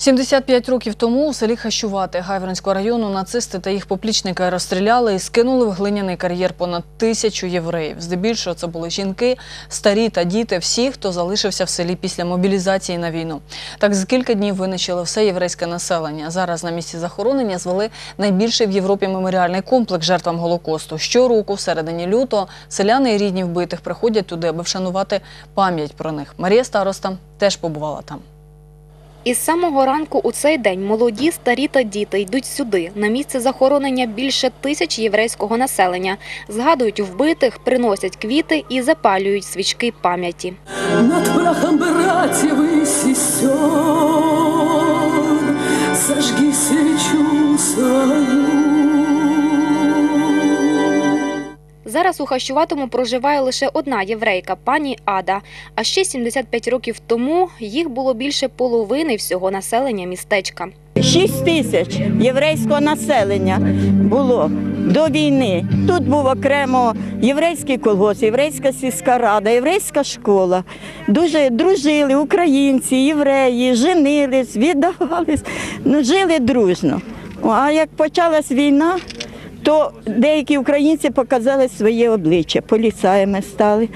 75 років тому у селі Хащувати Гайворонського району нацисти та їх поплічники розстріляли і скинули в глиняний кар'єр понад тисячу євреїв. Здебільшого це були жінки, старі та діти, всі, хто залишився в селі після мобілізації на війну. Так за кілька днів винищили все єврейське населення. Зараз на місці захоронення звели найбільший в Європі меморіальний комплекс жертвам Голокосту. Щороку, в середині лютого, селяни і рідні вбитих приходять туди, аби вшанувати пам'ять про них. Марія Староста теж побувала там. Із самого ранку у цей день молоді, старі та діти йдуть сюди, на місце захоронення більше тисяч єврейського населення. Згадують вбитих, приносять квіти і запалюють свічки пам'яті. Над прахом братів і сестер Зараз у Хащуватому проживає лише одна єврейка, пані Ада. А ще 75 років тому їх було більше половини всього населення містечка. 6 тисяч єврейського населення було до війни. Тут був окремо єврейський колгосп, єврейська сільська рада, єврейська школа. Дуже дружили українці, євреї, женились, віддавались, ну, жили дружно. А як почалась війна, то деякі українці показали своє обличчя, поліцаями стали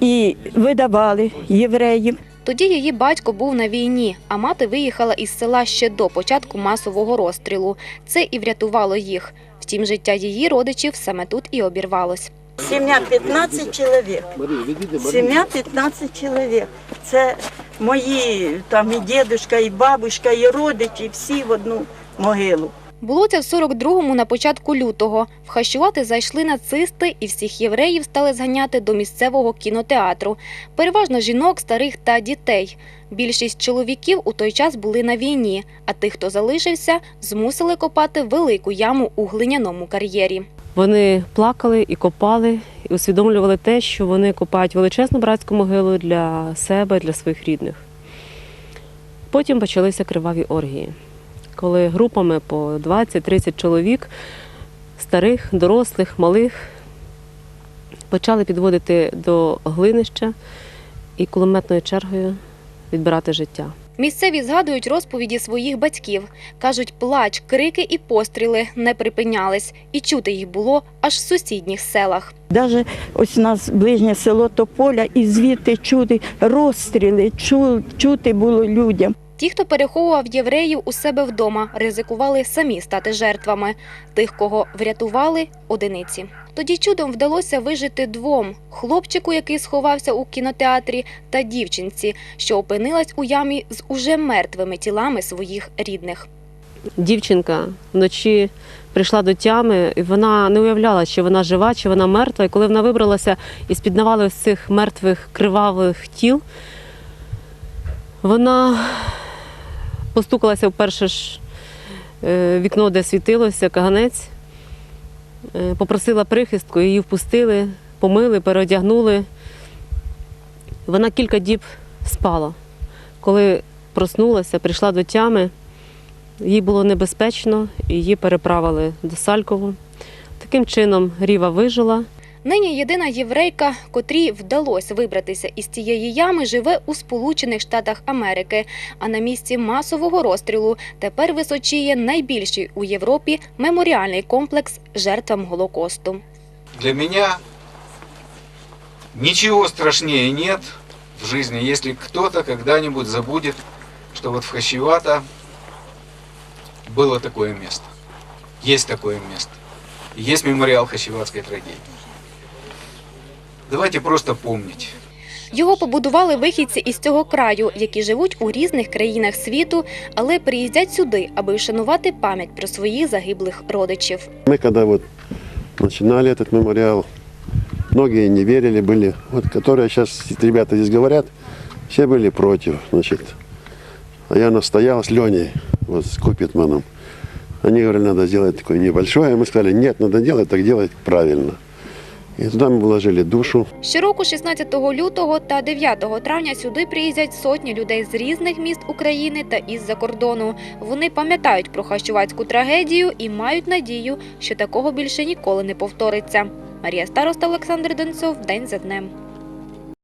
і видавали євреїв. Тоді її батько був на війні, а мати виїхала із села ще до початку масового розстрілу. Це і врятувало їх. Втім, життя її родичів саме тут і обірвалось. Сім'я 15 чоловік. Сім'я 15 чоловік. Це мої там і дідусь, і бабушка, і родичі, всі в одну могилу. Було це в 42-му на початку лютого. Вхащувати зайшли нацисти і всіх євреїв стали зганяти до місцевого кінотеатру. Переважно жінок, старих та дітей. Більшість чоловіків у той час були на війні, а тих, хто залишився, змусили копати велику яму у глиняному кар'єрі. Вони плакали і копали, і усвідомлювали те, що вони копають величезну братську могилу для себе, для своїх рідних. Потім почалися криваві оргії, коли групами по 20-30 чоловік, старих, дорослих, малих, почали підводити до глинища і кулеметною чергою відбирати життя. Місцеві згадують розповіді своїх батьків. Кажуть, плач, крики і постріли не припинялись, і чути їх було аж в сусідніх селах. Навіть ось у нас ближнє село Тополя, і звідти чути розстріли, чути було людям. Ті, хто переховував євреїв у себе вдома, ризикували самі стати жертвами. Тих, кого врятували одиниці. Тоді чудом вдалося вижити двом: хлопчику, який сховався у кінотеатрі, та дівчинці, що опинилась у ямі з уже мертвими тілами своїх рідних. дівчинка вночі прийшла до тями, і вона не уявляла, чи вона жива, чи вона мертва. І коли вона вибралася із під навали цих мертвих кривавих тіл, вона постукалася в перше ж е, вікно, де світилося, каганець, е, попросила прихистку, її впустили, помили, переодягнули. Вона кілька діб спала. Коли проснулася, прийшла до тями, їй було небезпечно, її переправили до Салькову. Таким чином Ріва вижила. Нині єдина єврейка, котрій вдалося вибратися із цієї ями, живе у Сполучених Штатах Америки. А на місці масового розстрілу тепер височіє найбільший у Європі меморіальний комплекс жертвам Голокосту. Для меня ничего страшнее нет в жизни, если кто-то когда-нибудь забудет, что вот в Хащевато было такое место. Есть такое место. Есть мемориал Хащеватской трагедии. Давайте просто помнить. Його побудували вихідці із цього краю, які живуть у різних країнах світу, але приїздять сюди, аби вшанувати пам'ять про своїх загиблих родичів. Мы когда вот начинали этот мемориал, многие не верили, были, вот которые сейчас ребята здесь говорят, все были против, значит. А я настоял с Леней, вот с Купитманом. Они говорили, надо сделать такое небольшое. Мы сказали, нет, надо делать, так делать правильно. И з нами вложили душу. Щороку, 16 лютого та 9 травня, сюди приїздять сотні людей з різних міст України та із-за кордону. Вони пам'ятають про хащувацьку трагедію і мають надію, що такого більше ніколи не повториться. Марія Староста, Олександр Донцов, день за днем.